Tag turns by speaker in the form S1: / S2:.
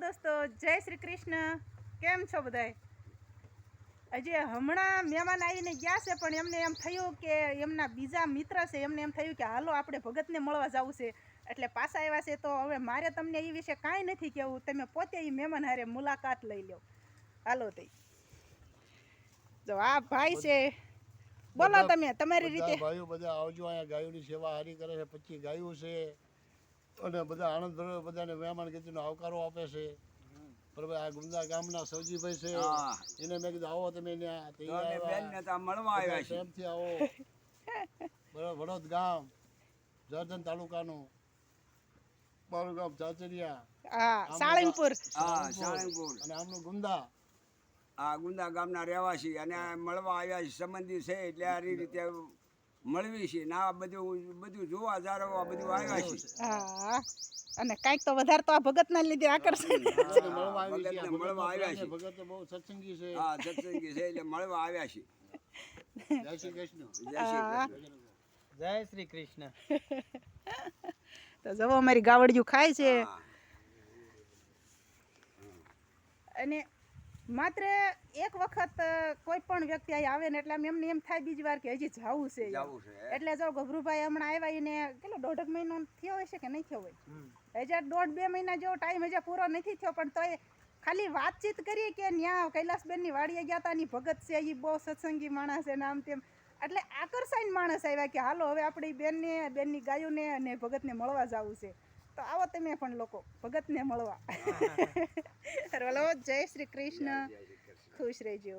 S1: દોસ્તો જય શ્રી કૃષ્ણ. કેમ છો બધાય? હજી હમણાં મહેમાન આવીને ગયા છે પણ એમને એમ થયું કે એમના બીજા મિત્ર છે એમને એમ થયું કે હાલો આપણે ભગતને મળવા જવું છે. એટલે પાછા આવ્યા છે તો હવે મારે તમને એ વિશે કાંઈ નથી કહેવું. તમે પોતે એ મહેમાન હારે મુલાકાત લઈ લો હાલો તઈ. જો આ ભાઈ છે. બોલો તમે તમારી રીતે.
S2: ગાયો બધા આવજો અહીંયા ગાયોની સેવા હારી કરે છે પછી ગાયો છે. અને બધા આણંદ બધાને મહેમાન ગતિનો આવકારો આપે છે. બરાબર આ ગુંદા ગામના સવજીભાઈ છે. એને મેં કીધું આવો તમે
S3: મળવા આવ્યા છે
S2: એમથી આવો. બરાબર વડોદ ગામ જર્જન તાલુકાનું. મારું ગામ ચાચરિયા.
S1: સાળંગપુર.
S3: સાળંગપુર.
S2: અને આમનું ગુંદા.
S3: આ ગુંદા ગામના રહેવાસી અને મળવા આવ્યા છે સંબંધી છે એટલે આ રીતે મળવી છે ના બધું બધું જોવા જાળવવા બધું આવ્યા છે.
S1: અને કાંઈક તો વધારે તો આ ભગતના લીધે આકર્ષણ
S2: મળવા
S3: આવ્યા છે.
S2: ભગત તો બહુ સત્સંગી છે.
S3: હા સત્સંગી છે એટલે મળવા આવ્યા છે.
S2: જય શ્રી કૃષ્ણ.
S3: જય શ્રી કૃષ્ણ.
S4: જય શ્રી કૃષ્ણ.
S1: તો જવો અમારી ગાવડિયું ખાય છે. અને માત્ર એક વખત કોઈ પણ વ્યક્તિ અહીં આવે ને એટલે આમ એમને એમ થાય બીજી વાર કે હજી જવું છે. એટલે જો ગભરુભાઈ હમણાં આવ્યા એને કેટલો દોઢક મહિનો થયો હશે કે નહીં થયો હોય? હજાર દોઢ બે મહિના જેવો ટાઈમ હજી પૂરો નથી થયો પણ તોય ખાલી વાતચીત કરીએ કે ન્યા કૈલાસબેનની વાડીએ ગયા હતા ની ભગત છે એ બહુ સત્સંગી માણસ છે ને આમ તેમ. એટલે આકર્ષાઈને માણસ આવ્યા કે હાલો હવે આપણે બેનને બેનની ગાયોને અને ભગતને મળવા જવું છે. તો આવો તમે પણ લોકો ભગતને મળવા. રોલો જય શ્રી કૃષ્ણ. ખુશ રહેજો.